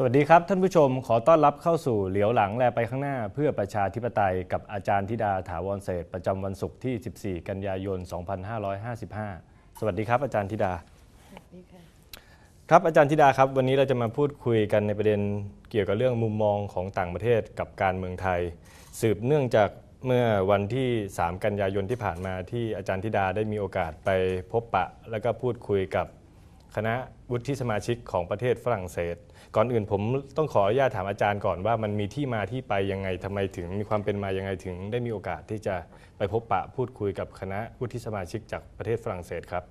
สวัสดีครับท่านผู้ชมขอต้อนรับเข้าสู่เหลียวหลังแลไปข้างหน้า เพื่อประชาธิปไตยกับอาจารย์ธิดาถาวรเศษประจำวันศุกร์ที่ 14 กันยายน 2555 สวัสดีครับ อาจารย์ธิดาครับอาจารย์ธิดาครับ วันนี้เราจะมาพูดคุยกันในประเด็นเกี่ยวกับเรื่องมุมมองของต่างประเทศกับการเมืองไทย สืบเนื่องจากเมื่อวันที่ 3 กันยายนที่ผ่านมาที่อาจารย์ธิดาได้มีโอกาสไปพบปะ แล้วก็พูดคุยกับคณะวุฒิสมาชิกของประเทศฝรั่งเศส ก่อนอื่นผมต้องขออนุญาตถามอาจารย์ก่อนว่ามันมีที่มาที่ไปยังไงทำไมถึงมีความเป็นมายังไงถึง ได้มีโอกาสที่จะไปพบปะพูดคุยกับคณะวุฒิสมาชิกจากประเทศฝรั่งเศสครับ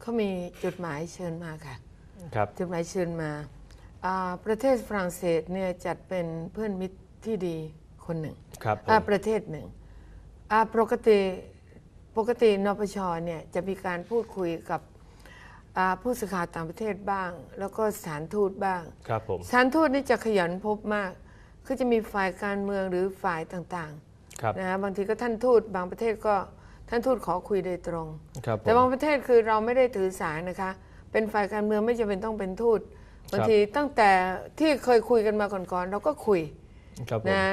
เขามีจดหมายเชิญมาค่ะครับจดหมายเชิญมาอ่าประเทศฝรั่งเศสเนี่ยจัดเป็นเพื่อนมิตรที่ดีคนหนึ่งครับผมอ่าประเทศหนึ่งอ่าปกติปกตินปชเนี่ยจะมีการพูดคุยกับ อ่าผู้สื่อข่าวต่างประเทศบ้าง แล้วก็สถานทูตบ้าง ครับผม สถานทูตนี่จะขยันพบมาก คือจะมีฝ่ายการเมืองหรือฝ่ายต่างครับๆนะฮะบางทีก็ท่านทูตบางประเทศก็ท่านทูตขอคุยโดยตรง ครับผแต่บางมประเทศคือเราไม่ได้ถือสายนะคะ เป็นฝ่ายการเมืองไม่จำเป็นต้องเป็นทูตบางทีตั้งแต่ที่เคยคุยกันมาก่อนๆเราก็คุยครับผม นะ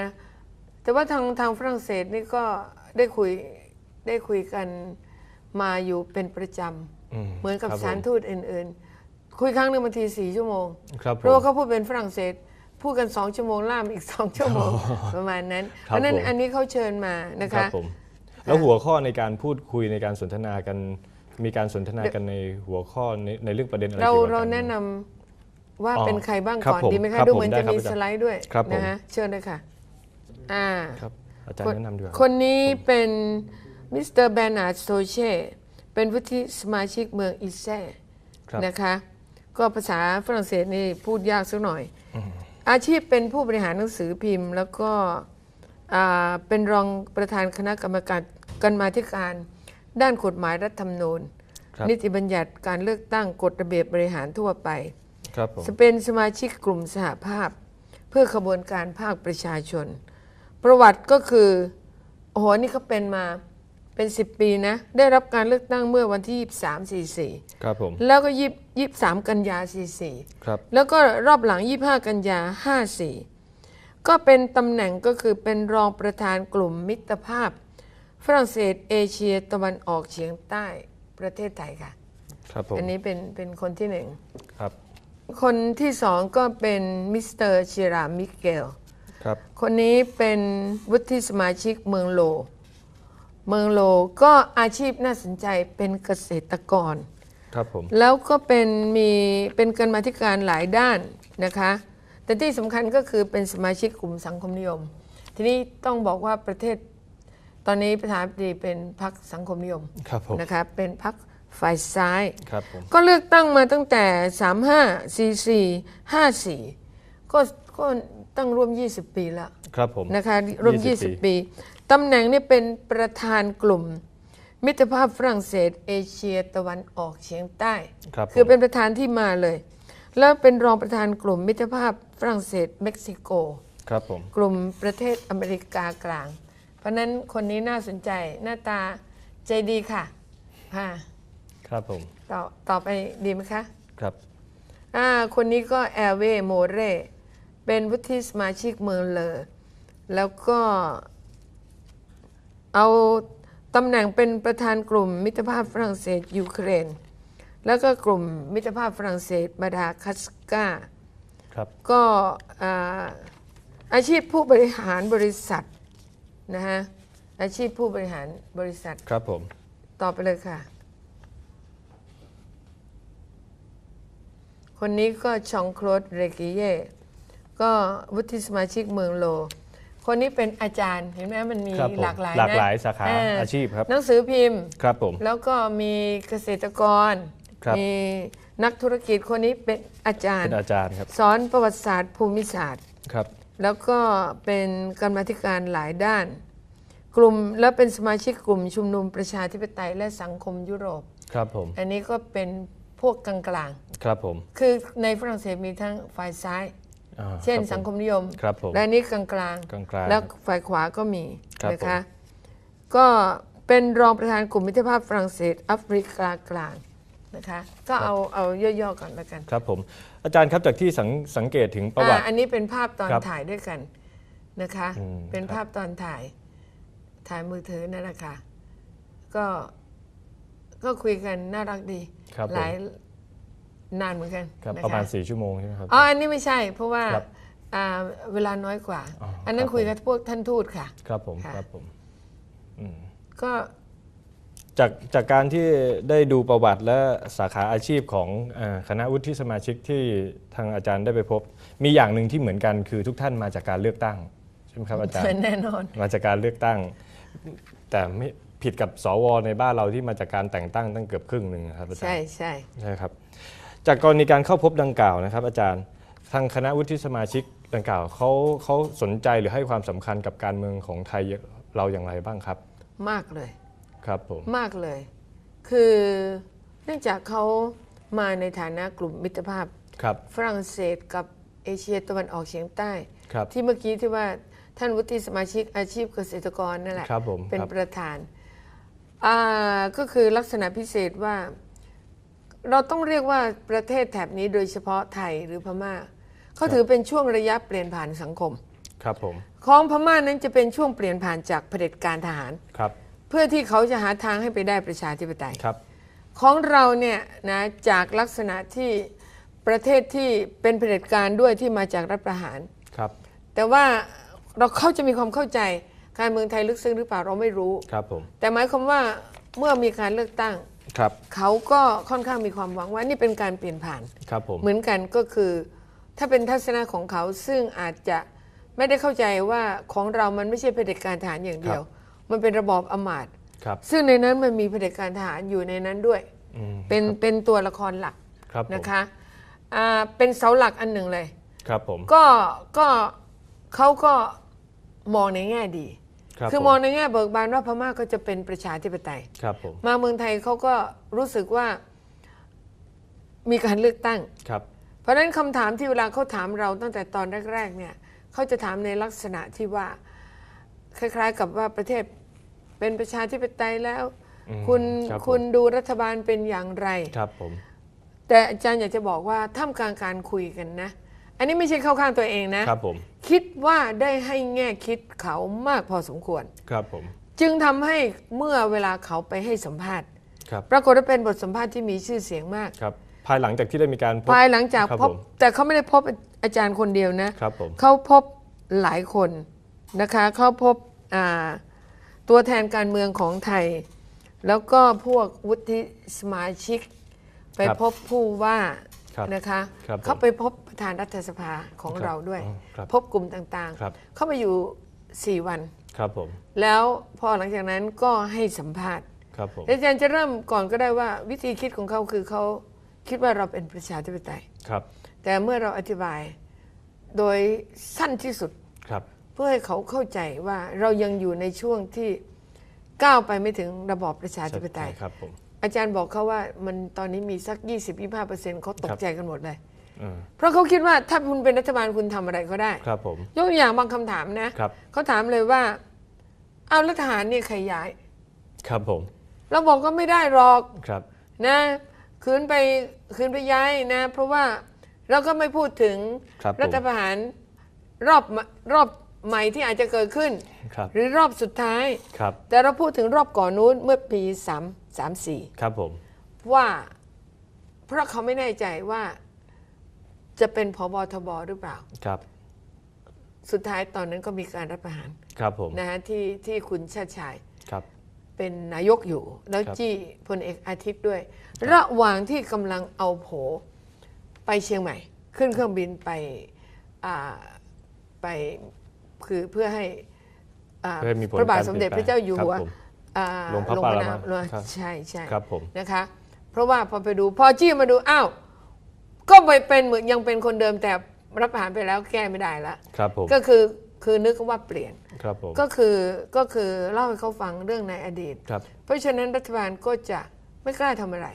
แต่ว่าทางทางฝรั่งเศสนี่ก็ได้คุยได้คุยกันมาอยู่เป็นประจอืำ เหมือนกับครับสถารผมทูตอื่น ๆ คุยครั้งหนึ่งบางทีสี่ชั่วโมงครับเพผมราะว่าเขาพูดเป็นฝรั่งเศส พูดกันสองชั่วโมงล่ามอีกสองชั่วโมงประมาณนั้นคเพรับราะฉะนั้นผมอันนี้เขาเชิญมานะครัคะบผมแล้วหัวข้อในการพูดคุยในการสนทนากัน มีการสนทนากันในหัวข้อในในเรื่องประเด็นอะไรเราเกี่ยวกับเรากมืองแนะนำว่าอ๋อเป็นใครบ้างครับก่อนผมดีไหมครัคะบดูเหมือนผมได้จะครับมีอาจารย์สไลด์ด้วยครับผมนะฮะเชิญเลยค่ะอ่าครับอาจารย์แนะนำดีกว่าคนนี้เป็นมิสเตอร์แบรนาร์ดโซเช่ เป็นวุฒิสมาชิกเมืองอิเซ่ครับนะคะ ก็ภาษาฝรั่งเศสนี่พูดยากสักหน่อย อาชีพเป็นผู้บริหารหนังสือพิมพ์ แล้วก็อ่าเป็นรองประธานคณะกรรมการกันมาธิการ ด้านกฎหมายรัฐธรรมนูญครับนิติบัญญัติการเลือกตั้งกฎระเบียบบริหารทั่วไปครับผมเป็นสมาชิกกลุ่มสหภาพ เพื่อขบวนการภาคประชาชน ประวัติก็คือโอ้โหนี่เขาเป็นมา เป็น 10 ปีนะ ได้รับการเลือกตั้งเมื่อวันที่ 23ครับผม44แล้วก็ยี่23กันยา 44 ครับ แล้วก็รอบหลัง 25 กันยา 54 ก็เป็นตำแหน่งก็คือเป็นรองประธานกลุ่มมิตรภาพ ฝรั่งเศสเอเชียตะวันออกเฉียงใต้ประเทศไทยค่ะ ครับผมอันนี้เป็นเป็นคนที่หนึ่งครับ คนที่สองก็เป็นมิสเตอร์ชิรามิเกล ครับ คนนี้เป็นวุฒิสมาชิกเมืองโล เมืองโลก็อาชีพน่าสนใจเป็นเกษตรกร ครับผม แล้วก็เป็นมีเป็นกรรมาธิการหลายด้านนะคะ แต่ที่สำคัญก็คือเป็นสมาชิกกลุ่มสังคมนิยม ทีนี้ต้องบอกว่าประเทศตอนนี้ประธานาธิบดีเป็นพรรคสังคมนิยมครับผม นะคะเป็นพรรคฝ่ายซ้าย ครับผม ก็เลือกตั้งมาตั้งแต่ 35 44 54 ก็ก็ตั้งร่วม 20 ปีแล้ว ครับผม นะคะรวม 20 20 ปี ตำแหน่งนี่เป็นประธานกลุ่ม มิตรภาพฝรั่งเศส เอเชียตะวันออกเฉียงใต้ครับคือผมเป็นประธานที่มาเลย แล้วเป็นรองประธานกลุ่มมิตรภาพฝรั่งเศสเม็กซิโก ครับผมกลุ่มประเทศอเมริกากลาง เพราะฉะนั้นคนนี้น่าสนใจหน้าตาใจดีค่ะค่ะครับผมต่อต่อไปดีไหมคะครับอ่าคนนี้ก็แอร์เวโมเรเป็นวุฒิสมาชิกเมืองเลอแล้วก็ เอาตำแหน่งเป็นประธานกลุ่มมิตรภาพฝรั่งเศสยูเครน แล้วก็กลุ่มมิตรภาพฝรั่งเศสมาดากัสการ์ครับก็อ่าอาชีพผู้บริหารบริษัทนะฮะอาชีพผู้บริหารบริษัทครับผมต่อไปเลยค่ะ คนนี้ก็ชองโคลดเรกิเย่ก็วุฒิสมาชิกเมืองโล คนนี้เป็นอาจารย์เห็นไหมมันมีครับผมหลากหลายหลากนะหลายสาขาเอาชีพครับ หนังสือพิมพ์ ครับผม แล้วก็มีเกษตรกร ครับ มีนักธุรกิจคนนี้เป็นอาจารย์เป็นอาจารย์ครับ สอนประวัติศาสตร์ภูมิศาสตร์ ครับ แล้วก็เป็นกรรมาธิการหลายด้าน กลุ่มและเป็นสมาชิกกลุ่มชุมนุมประชาธิปไตยและสังคมยุโรป ครับผม อันนี้ก็เป็นพวกกลางครับผม ๆ คือในฝรั่งเศสมีทั้งฝ่ายซ้ายอ่า เช่นรับผสังคมนิยม ครับผมและอันนี้กลางๆกลางๆแล้วฝ่ายขวาก็มีครับนะคะผมก็เป็นรองประธานกลุ่มมิตรภาพฝรั่งเศสแอฟริกากลางนะคะก็เอาเอาย่อๆก่อนแล้วกัน ครับผมอาจารย์ครับจากที่สังสังเกตถึงประวัติอ่าอันนี้เป็นภาพตอนครับถ่ายด้วยกันนะคะอืมเป็นครับภาพตอนถ่ายถ่ายมือถือนั่นแหละค่ะก็ก็คุยกันน่ารักดีครับผมหลาย นานเหมือนกันครับนคประมาณ 4 ชั่วโมงใช่ไหมครับ อ๋ออันนี้ไม่ใช่ เพราะว่าครับอ่าเวลาน้อยกว่า อ๋ออั อันนั้นครับคุยผมกับพวกท่านทูตค่ะ ครับผมค่ะ ครับผมอืมก็จากจากการที่ได้ดูประวัติและสาขาอาชีพของเออคณะวุฒิสมาชิกที่ทางอาจารย์ได้ไปพบ มีอย่างหนึ่งที่เหมือนกันคือทุกท่านมาจากการเลือกตั้งใช่ไหมครับอาจารย์ แน่นอน มาจากการเลือกตั้ง แต่ไม่ผิดกับสวในบ้านเราที่มาจากการแต่งตั้งตั้งเกือบครึ่งหนึ่งครับอาจารใช่ย์ใช่ ใช่ครับ จากกรณีการเข้าพบดังกล่าวนะครับ อาจารย์ทางคณะวุฒิสมาชิกดังกล่าวเขาเขาสนใจหรือให้ความสำคัญกับการเมืองของไทยเราอย่างไรบ้างครับ มากเลยครับผมมากเลย คือเนื่องจากเขามาในฐานะกลุ่มมิตรภาพครับฝรั่งเศสกับเอเชียตะวันออกเฉียงใต้ครับที่เมื่อกี้ที่ว่าท่านวุฒิสมาชิกอาชีพเกษตรกรนั่นแหละครับผมเป็นครับประธานอ่าก็คือลักษณะพิเศษว่า เราต้องเรียกว่าประเทศแถบนี้โดยเฉพาะไทยหรือพม่าเขาถือเป็นช่วงระยะเปลี่ยนผ่านสังคม ครับผม ของพม่านั้นจะเป็นช่วงเปลี่ยนผ่านจากเผด็จการทหาร ครับ เพื่อที่เขาจะหาทางให้ไปได้ประชาธิปไตย ครับ ของเราเนี่ยนะจากลักษณะที่ประเทศที่เป็นเผด็จการด้วยที่มาจากรัฐประหาร ครับ แต่ว่าเราเขาจะมีความเข้าใจการเมืองไทยลึกซึ้งหรือเปล่าเราไม่รู้ ครับผม แต่หมายความว่าเมื่อมีการเลือกตั้ง ครับเขาก็ค่อนข้างมีความหวังว่านี่เป็นการเปลี่ยนผ่านครับผมเหมือนกันก็คือ ถ้าเป็นทัศนะของเขาซึ่งอาจจะไม่ได้เข้าใจว่าของเรามันไม่ใช่เผด็จการทหารอย่างเดียว มันเป็นระบอบอำมาตย์ครับซึ่งในนั้นมันมีเผด็จการทหารอยู่ในนั้นด้วยอืมเป็นเป็นตัวละครหลักครับผมนะคะอ่าเป็นเสาหลักอันหนึ่งเลย ครับผมก็ก็เขาก็มองในแง่ดี ครับคือผมมองในแง่เบิกบานว่าพม่าก็จะเป็นประชาธิปไตย ครับผมมาเมืองไทยเขาก็รู้สึกว่ามีการเลือกตั้ง ครับเพราะฉะนั้นคำถามที่เวลาเขาถามเราตั้งแต่ตอนแรก ๆ เนี่ยเขาจะถามในลักษณะที่ว่า คล้ายๆ กับว่าประเทศเป็นประชาธิปไตยแล้ว อืมคุณครับผมคุณดูรัฐบาลเป็นอย่างไร ครับผม แต่อาจารย์อยากจะบอกว่าท่ามกลางการคุยกันนะ อันนี้ไม่ใช่เข้าข้างตัวเองนะ ครับผมคิดว่าได้ให้แง่คิดเขามากพอสมควร ครับผมจึงทำให้เมื่อเวลาเขาไปให้สัมภาษณ์ ครับปรากฏว่าเป็นบทสัมภาษณ์ที่มีชื่อเสียงมาก ครับ ภายหลังจากที่ได้มีการพบ ภายหลังจากครับพบผมแต่เขาไม่ได้พบอาจารย์คนเดียวนะ ครับผม เขาพบหลายคนนะคะ เขาพบอ่าตัวแทนการเมืองของไทย แล้วก็พวกวุฒิสมาชิก ไปพบผู้ว่าครับ นะคะครับผมเขาไปพบประธานรัฐสภาของครับเราด้วยอ๋อครับพบกลุ่มต่างครับๆเข้ามาอยู่ 4 วันครับผมแล้วพอหลังจากนั้นก็ให้สัมภาษณ์ครับผมอาจารย์จะเริ่มก่อนก็ได้ว่าวิธีคิดของเขาคือเขาคิดว่าเราเป็นประชาธิปไตยครับ แต่เมื่อเราอธิบายโดยสั้นที่สุดครับ เพื่อให้เขาเข้าใจว่าเรายังอยู่ในช่วงที่ก้าวไปไม่ถึงระบอบประชาธิปไตยครับผม อาจารย์บอกเขาว่ามันตอนนี้มีสัก 20-25%เขาตกครับใจกันหมดเลย อืมเพราะเขาคิดว่าถ้าคุณเป็นรัฐบาลคุณทำอะไรก็ได้ ครับผมยกตัวอย่างบางคำถามนะครับเขาถามเลยว่า เอาแล้วทหารเนี่ยใครย้าย ครับผมเราบอกก็ไม่ได้หรอกครับนะคืนไปคืนไปย้ายนะ เพราะว่าเราก็ไม่พูดถึงครับผมรัฐประหารรอบรอบใหม่ที่อาจจะเกิดขึ้น ครับหรือรอบสุดท้าย ครับแต่เราพูดถึงรอบก่อนนู้นเมื่อปี3 3 4 ครับผม ว่าเพราะเขาไม่แน่ใจว่าจะเป็นพบทบหรือเปล่า ครับ สุดท้ายตอนนั้นก็มีการรัฐประหารครับผม นะฮะที่ที่คุณชาติชายครับ เป็นนายกอยู่ แล้วครับ จี้พลเอกอาทิตย์ด้วย ระหว่างที่กำลังเอาโผไปเชียงใหม่ ขึ้นเครื่องบินไปอ่าไปคือเพื่อให้อ่าเพื่อให้มีผลพระบาทการสมเด็จเปลี่พยนแปลงระเจ้าอยู่หัว ครับผม อ่าลงพระปรมานามลงครับใช่ใช่ครับผม นะคะ เพราะว่าพอไปดูพอจี้มาดูอ้าวก็ไปเป็นเหมือนยังเป็นคนเดิมแต่รับประหารไปแล้วแก้ไม่ได้ละครับผมก็คือคือนึกว่าเปลี่ยน ครับผมก็คือก็คือเล่าให้เขาฟังเรื่องในอดีต ครับเพราะฉะนั้นรัฐบาลก็จะไม่กล้าทำอะไร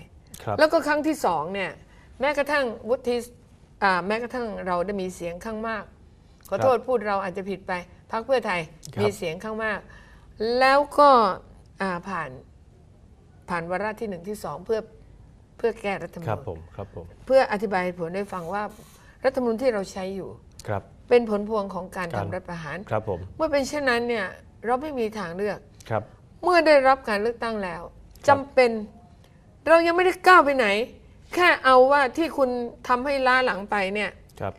ครับแล้วก็ครั้งที่สองเนี่ยแม้กระทั่งวุฒิอ่าแม้กระทั่งเราได้มีเสียงข้างมาก ขอโทษพูดเราอาจจะผิดไปพรรคเพื่อไทยครับมีเสียงข้างมาก แล้วก็ อ่าผ่านผ่านวาระที่หนึ่งที่สองเพื่อเพื่อแก้รัฐธรรมครับนูญผมครับผมเพื่ออธิบายเหตุผลให้ฟังว่ารัฐธรรมนูญที่เราใช้อยู่ ครับ เป็นผลพวงของการการทำรัฐประหาร ครับผมเมื่อเป็นเช่นนั้นเนี่ยเราไม่มีทางเลือก ครับ เมื่อได้รับการเลือกตั้งแล้วจำเป็นเรายังไม่ได้ก้าวไปไหน แค่เอาว่าที่คุณทำให้ล้าหลังไปเนี่ย ครับ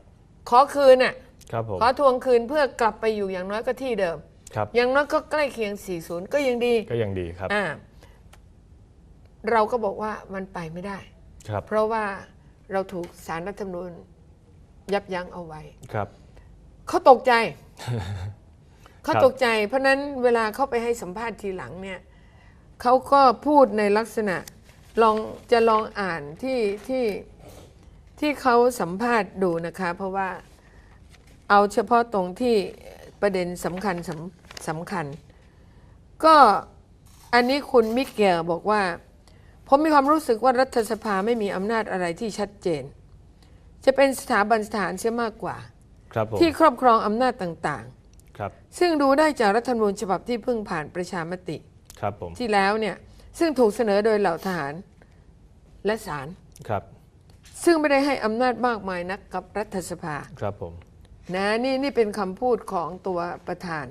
ขอคืนน่ะครับผมขอทวงคืนเพื่อกลับไปอยู่อย่างน้อยก็ที่เดิม ครับอย่างน้อยก็ใกล้เคียง 40 ก็ยังดีก็ยังดีครับอ่าเราก็บอกว่ามันไปไม่ได้ ครับเพราะว่าเราถูกสารรัฐธรรมนูญยับยั้งเอาไว้ ครับเขาตกใจ เขาครับตกใจ เพราะฉะนั้นเวลาเขาไปให้สัมภาษณ์ทีหลังเนี่ยเขาก็พูดในลักษณะลองจะลองอ่านที่ที่ที่เขาสัมภาษณ์ดูนะคะ เพราะว่าเอาเฉพาะตรงที่ประเด็นสำคัญสำ สำคัญ ก็อันนี้คุณมิเกลบอกว่า ผมมีความรู้สึกว่ารัฐสภาไม่มีอำนาจอะไรที่ชัดเจน จะเป็นสถาบันสถานเสียมากกว่าครับผมที่ครอบครองอำนาจต่างครับๆซึ่งดูได้จากรัฐธรรมนูญฉบับที่เพิ่งผ่านประชามติครับผมที่แล้วเนี่ยซึ่งถูกเสนอโดยเหล่าทหารและศาลครับ ซึ่งไม่ได้ให้อำนาจมากมายนักกับรัฐสภาครับผมนะนี่นี่เป็นคำพูดของตัวประธาน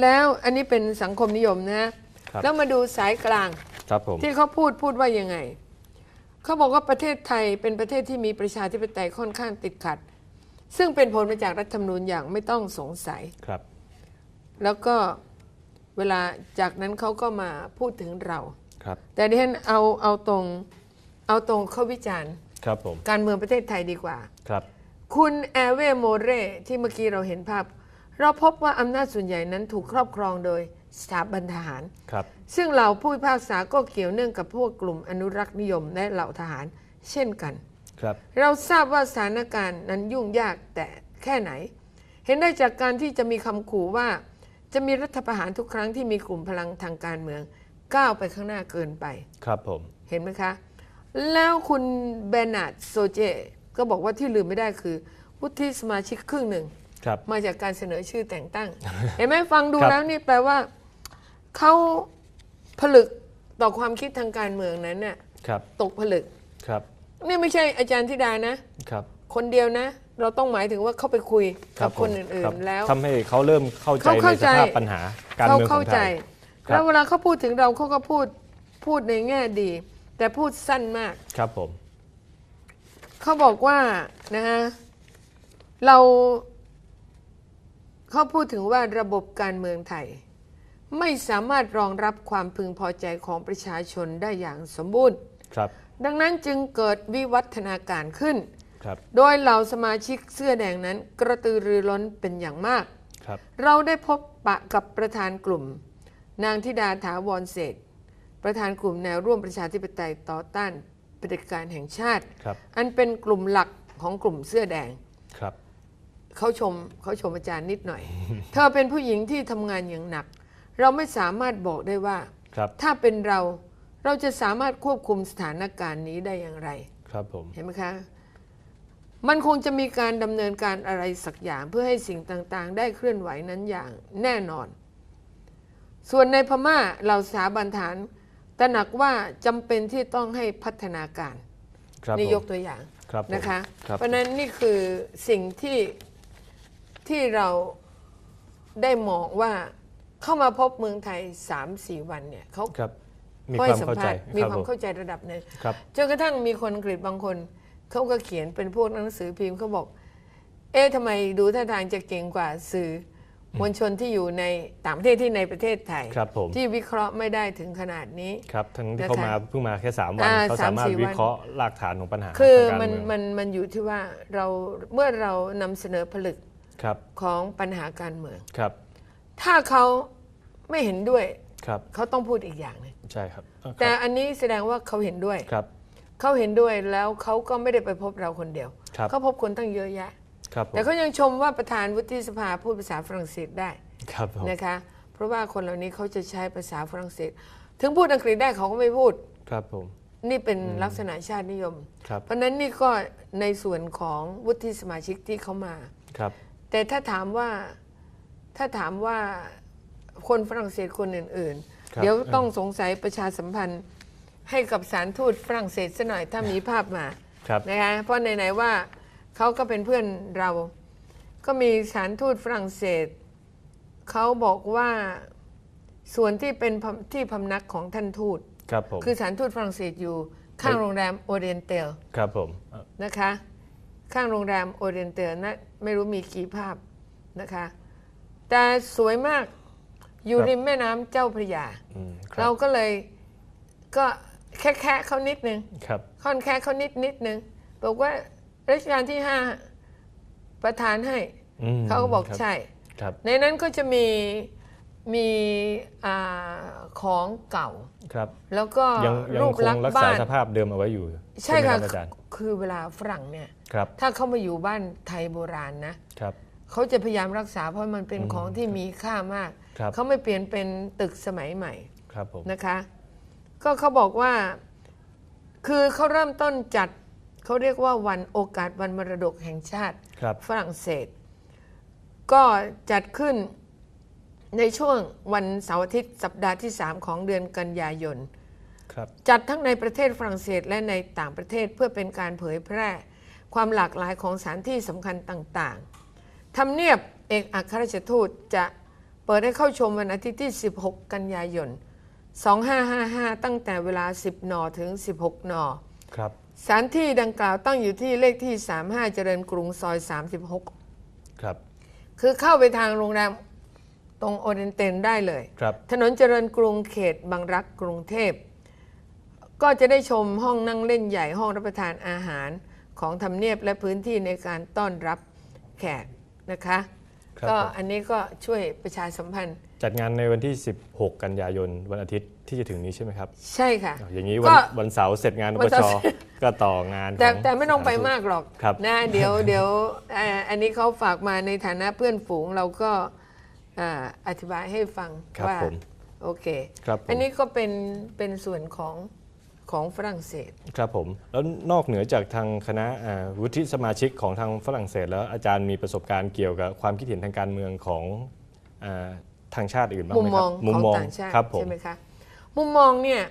แล้วอันนี้เป็นสังคมนิยมนะครับแล้วมาดูสายกลาง ครับผม ที่เขาพูดพูดว่ายังไง เขาบอกว่าประเทศไทยเป็นประเทศที่มีประชาธิปไตยค่อนข้างติดขัด ซึ่งเป็นผลมาจากรัฐธรรมนูญอย่างไม่ต้องสงสัย ครับ แล้วก็เวลาจากนั้นเขาก็มาพูดถึงเรา ครับ แต่ดิฉันเอาเอาตรงเอาตรงเขาวิจารณ์ ครับผม การเมืองประเทศไทยดีกว่า ครับ คุณแอร์เวโมเรที่เมื่อกี้เราเห็นภาพ เราพบว่าอำนาจส่วนใหญ่นั้นถูกครอบครองโดยสถาบันทหาร ครับ ซึ่งเหล่าผู้พิพากษาก็เกี่ยวเนื่องกับพวกกลุ่มอนุรักษ์นิยมและเหล่าทหาร เช่นกัน ครับ เราทราบว่าสถานการณ์นั้นยุ่งยากแต่แค่ไหน เห็นได้จากการที่จะมีคำขู่ว่า จะมีรัฐประหารทุกครั้งที่มีกลุ่มพลังทางการเมืองก้าวไปข้างหน้าเกินไป ครับผม เห็นไหมคะ แล้วคุณเบนนาร์ดโซเจก็บอกว่าที่ลืมไม่ได้คือวุฒิสมาชิกครึ่งหนึ่งครับ มาจากการเสนอชื่อแต่งตั้ง เห็นไหมฟังดูครับแล้วนี่แปลว่าเขาผลึกต่อความคิดทางการเมืองนั้นน่ะครับตกผลึกครับนี่ไม่ใช่อาจารย์ธิดานะครับ คนเดียวนะ เราต้องหมายถึงว่าเขาไปคุยครักับบคนผมอื่ครันบๆแล้วทำให้เขาเริ่มเข้าใจเขาในเข้าสใจภาพปัญหาการเขาเมืองขเข้าองไทใจยครับแล้วเวลาเขาพูดถึงเราเขาก็พูดพูดในแง่ดี แต่พูดสั้นมากครับผมเขาบอกว่านะฮะเรา เขาพูดถึงว่าระบบการเมืองไทย ไม่สามารถรองรับความพึงพอใจของประชาชนได้อย่างสมบูรณ์ครับ ดังนั้นจึงเกิดวิวัฒนาการขึ้นครับโดยเหล่าสมาชิกเสื้อแดงนั้นกระตือรือร้นเป็นอย่างมากครับเราได้พบปะกับประธานกลุ่ม นางธิดาถาวรเศรษฐ์ประธานกลุ่มแนวร่วมประชาธิปไตยต่อต้านเผด็จการแห่งชาติครับอันเป็นกลุ่มหลักของกลุ่มเสื้อแดงครับ เขาชมเขาชมอาจารย์นิดหน่อย เธอเป็นผู้หญิงที่ทำงานอย่างหนัก เราไม่สามารถบอกได้ว่าครับถ้าเป็นเราเราจะสามารถควบคุมสถานการณ์นี้ได้อย่างไร ครับผมเห็นไหมคะ มันคงจะมีการดำเนินการอะไรสักอย่างเพื่อให้สิ่งต่างๆ ได้เคลื่อนไหวนั้นอย่างแน่นอน ส่วนในพม่าเราสถาบันฐานตระหนักว่าจำเป็นที่ต้องให้พัฒนาการครับนี่ผมยกตัวอย่างครับผมนะคะครับเพราะฉะนั้นนี่คือสิ่งที่ ที่เราได้มองว่าเข้ามาพบเมืองไทย 3-4 วันเนี่ยเขาครับ มีให้ความสัมเข้าใจภาษณ์มีครับความผมเข้าใจระดับหนึ่งครับจนกระทั่งมีคนอังกฤษบางคนเขาก็เขียนเป็นพวกหนังสือพิมพ์เขาบอก เอ๊ะทำไมดูท่าทางจะเก่งกว่าสื่อมวลชนที่อยู่ในต่างประเทศที่ในประเทศไทยครับผมที่วิเคราะห์ไม่ได้ถึงขนาดนี้ครับทั้งที่นะคะเขามาเพิ่งมาแค่ 3 วันอ่าเขาสามารถสามสี่วันวิเคราะห์รากฐานของปัญหาคือทางการมันเมืองมันมันอยู่ที่ว่าเราเมื่อเรานำเสนอผลึก ครับของปัญหาการเมือง ครับ ถ้าเขาไม่เห็นด้วย ครับ เขาต้องพูดอีกอย่างหนึงใช่ครับเออคแต่รับอันนี้แสดงว่าเขาเห็นด้วย ครับ เขาเห็นด้วยแล้วเขาก็ไม่ได้ไปพบเราคนเดียว ครับ เขาพบคนตั้งเยอะแยะ ครับผมแต่เขายังชมว่าประธานวุฒิสภาพูดภาษาฝรั่งเศสได้ครับผมนะคะ เพราะว่าคนเหล่านี้เขาจะใช้ภาษาฝรั่งเศส ถึงพูดอังกฤษได้เขาก็ไม่พูด ครับผม นี่เป็นลักษณะชาตินิยม ครับ เพราะฉะนั้นนี่ก็ในส่วนของวุฒิสมาชิกที่เขามา ครับ แต่ถ้าถามว่าถ้าถามว่าคนฝรั่งเศสคนอื่นครับๆเดี๋ยวต้องสงสัยประชาสัมพันธ์ให้กับสารทูตฝรั่งเศสซะหน่อยถ้ามีภาพมาครับนะคะเพราะไหนๆว่าเขาก็เป็นเพื่อนเรา ก็มีสถารทูตฝรั่งเศสเขาบอกว่าส่วนที่เป็นพำที่พำนักของท่านทูตครับผมคือสถารทูตฝรั่งเศสอยู่ข้างโรงแรมโอเรียนเตลครับผมเอ่อนะคะ ข้างโรงแรมโอเรียนเตลนะไม่รู้มีกี่ภาพนะคะ แต่สวยมากอยู่ริมแม่น้ำเจ้าพระยาอืมคเรารับก็เลยก็แค่แค่เขานิดนึงครับค่อนแค่เขานิดนิดนึงบอกว่ารัชกาลที่ห้าประทานให้อืมเขาก็บอกครับใช่ครับในนั้นก็จะมีมีอาของเก่าครับแล้วก็ยังยังรูปคลังกษรักณ์ษาบ้านสภาพเดิมเอาไว้อยู่ ใช่ไหมค่ะรับอาจารย์ คือเวลาฝรั่งเนี่ย ครับ ถ้าเขามาอยู่บ้านไทยโบราณนะครับ เขาจะพยายามรักษาเพราะมันเป็นของที่มีค่ามาก ครับ เขาไม่เปลี่ยนเป็นตึกสมัยใหม่ ครับผม นะคะ ก็เขาบอกว่า คือเขาเริ่มต้นจัด เขาเรียกว่าวันโอกาสวันมรดกแห่งชาติ ครับ ฝรั่งเศส ก็จัดขึ้นในช่วงวันเสาร์อาทิตย์สัปดาห์ที่ 3 ของเดือนกันยายนครับ จัดทั้งในประเทศฝรั่งเศสและในต่างประเทศเพื่อเป็นการเผยแพร่ ความหลากหลายของสถานที่สำคัญต่างๆทำเนียบเอกอัครราชทูตจะเปิดให้เข้าชมวันอาทิตย์ที่ 16 กันยายน 2555 ตั้งแต่เวลา 10 น ถึง 16 น ครับสถานที่ดังกล่าวตั้งอยู่ที่เลขที่ 35 เจริญกรุงซอย 36 ครับ คือเข้าไปทางโรงแรมตรงโอเดนเตนได้เลยครับถนนเจริญกรุงเขตบางรักกรุงเทพ ก็จะได้ชมห้องนั่งเล่นใหญ่ห้องรับประทานอาหารของทำเนียบและพื้นที่ในการต้อนรับแขกนะคะ ครับก็ผม อันนี้ก็ช่วยประชาสัมพันธ์จัดงานในวันที่ 16 กันยายนวันอาทิตย์ที่จะถึงนี้ใช่ไหมครับใช่ค่ะ อ้าวอย่างนี้ก็วันวันเสาร์เสร็จงานวัปนชเสาร์ ก็ต่องานแต่ของแต่ไม่ต้องไปสถนทูตมากหรอกครับ นะเดี๋ยวเดี๋ยวเอ่ออันนี้เขาฝากมาในฐานะเพื่อนฝูงเราก็อ่าอธิบายให้ฟังครับว่าผม โอเค ครับผม อันนี้ก็เป็นเป็นส่วนของ ของฝรั่งเศส ครับผม แล้วนอกเหนือจากทางคณะอ่าวุฒิสมาชิกของทางฝรั่งเศส แล้วอาจารย์มีประสบการณ์เกี่ยวกับความคิดเห็นทางการเมืองของอาทางชาติอื่นบ้างมุไหมมมครัอบงมุขมองมองต่างชาติครับผมใช่ไหมคะมุมมองเนี่ย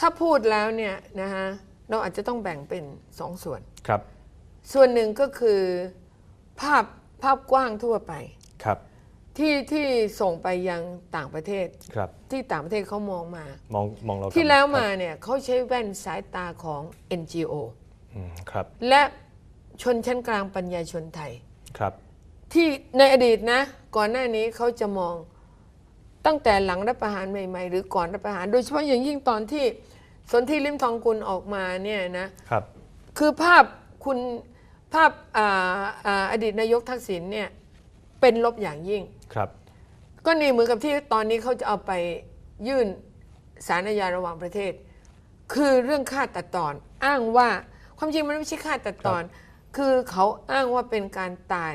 ถ้าพูดแล้วเนี่ยนะฮะเราอาจจะต้องแบ่งเป็นสองส่วนครับ ส่วนหนึ่งก็คือภาพภาพกว้างทั่วไปครับ ที่ที่ส่งไปยังต่างประเทศ ครับ ที่ต่างประเทศเขามองมา มองมองเรากลับที่แล้วมาครับเนี่ยเขาใช้แว่นสายตาของ NGO อืมครับ และชนชั้นกลางปัญญาชนไทย ครับ ที่ในอดีตนะ ก่อนหน้านี้เขาจะมองตั้งแต่หลังรัฐประหารใหม่ๆ หรือก่อนรัฐประหาร โดยเฉพาะอย่างยิ่งตอนที่สนธิลิมทองกุลออกมาเนี่ยนะครับ คือภาพคุณภาพอ่าอ่าอดีตนายกทักษิณเนี่ย เป็นลบอย่างยิ่ง ครับ ก็นี่เหมือนกับที่ตอนนี้เขาจะเอาไปยื่นสารอาญาระหว่างประเทศ คือเรื่องค่าตัดตอน อ้างว่าความจริงมันไม่ใช่ค่าตัดตอน คือเขาอ้างว่าเป็นการตาย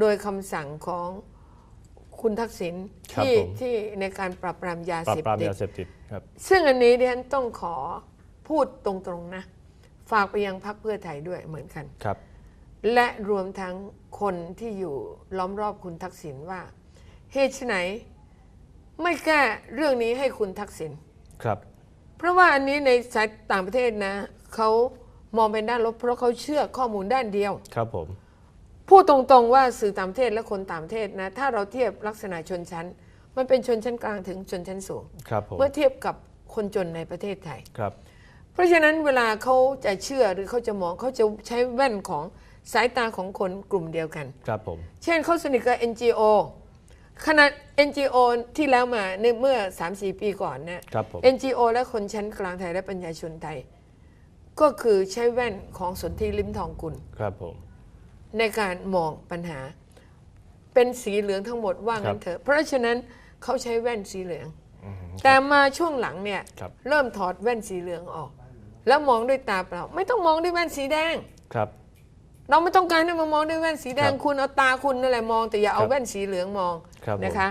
โดยคำสั่งของคุณทักษิณครับที่ผม ที่ในการปราบปรามยาปราบเสพปรามติด ยาเสพติดครับ ซึ่งอันนี้ดิฉันต้องขอพูดตรงๆนะ ฝากไปยังพรรคเพื่อไทยด้วยเหมือนกัน ครับ และรวมทั้งคนที่อยู่ล้อมรอบคุณทักษิณว่า เหตุไฉนไม่แก้เรื่องนี้ให้คุณทักษิณครับ เพราะว่าอันนี้ในสายต่างประเทศนะ เขามองเป็นด้านลบ เพราะเขาเชื่อข้อมูลด้านเดียว ครับผม พูดตรงๆว่าสื่อต่างประเทศและคนต่างประเทศนะ ถ้าเราเทียบลักษณะชนชั้น มันเป็นชนชั้นกลางถึงชนชั้นสูงครับผมเมื่อเทียบกับคนจนในประเทศไทยครับ เพราะฉะนั้นเวลาเขาจะเชื่อหรือเขาจะมองเขาจะใช้แว่นของ สายตาของคนกลุ่มเดียวกัน ครับผม เช่นเขาสนิทกับ NGO ขนาด NGO ที่แล้วมาในเมื่อ 3-4 ปีก่อนเนี่ย ครับผม NGO และคนชั้นกลางไทยและปัญญาชนไทย ก็คือใช้แว่นของสนธิลิมทองกุล ครับผม ในการมองปัญหา เป็นสีเหลืองทั้งหมดว่างั้นเถอะ เพราะฉะนั้นเขาใช้แว่นสีเหลืองแต่มาช่วงหลังเนี่ย ครับ เริ่มถอดแว่นสีเหลืองออก แล้วมองด้วยตาเปล่า ไม่ต้องมองด้วยแว่นสีแดง ครับ เราไม่ต้องการให้มามองด้วยแว่นสีแดงครับคุณเอาตาคุณนั่นแหละมองแต่อย่าเอาครับแว่นสีเหลืองมองครับผม นะคะ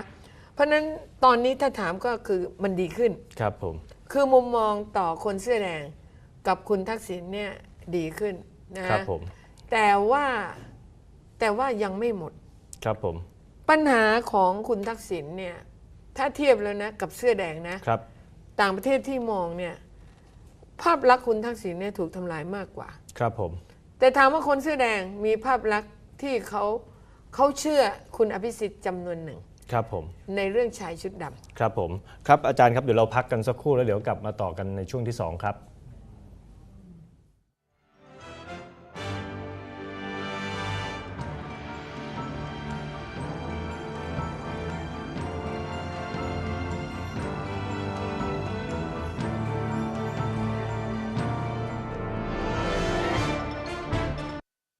เพราะฉะนั้นตอนนี้ถ้าถามก็คือมันดีขึ้น ครับผม คือมุมมองต่อคนเสื้อแดงกับคุณทักษิณเนี่ยดีขึ้นนะครับผม แต่ว่าแต่ว่ายังไม่หมด ครับผม ปัญหาของคุณทักษิณเนี่ยถ้าเทียบแล้วนะกับเสื้อแดงนะ ครับ ต่างประเทศที่มองเนี่ยภาพลักษณ์คุณทักษิณเนี่ยถูกทำลายมากกว่า ครับผม แต่ถามว่าคนเสื้อแดงมีภาพลักษณ์ที่เขาเขาเชื่อคุณอภิสิทธิ์จำนวนหนึ่ง ครับผม ในเรื่องชายชุดดำ ครับผม ครับอาจารย์ครับเดี๋ยวเราพักกันสักครู่แล้วเดี๋ยวกลับมาต่อกันในช่วงที่สองครับ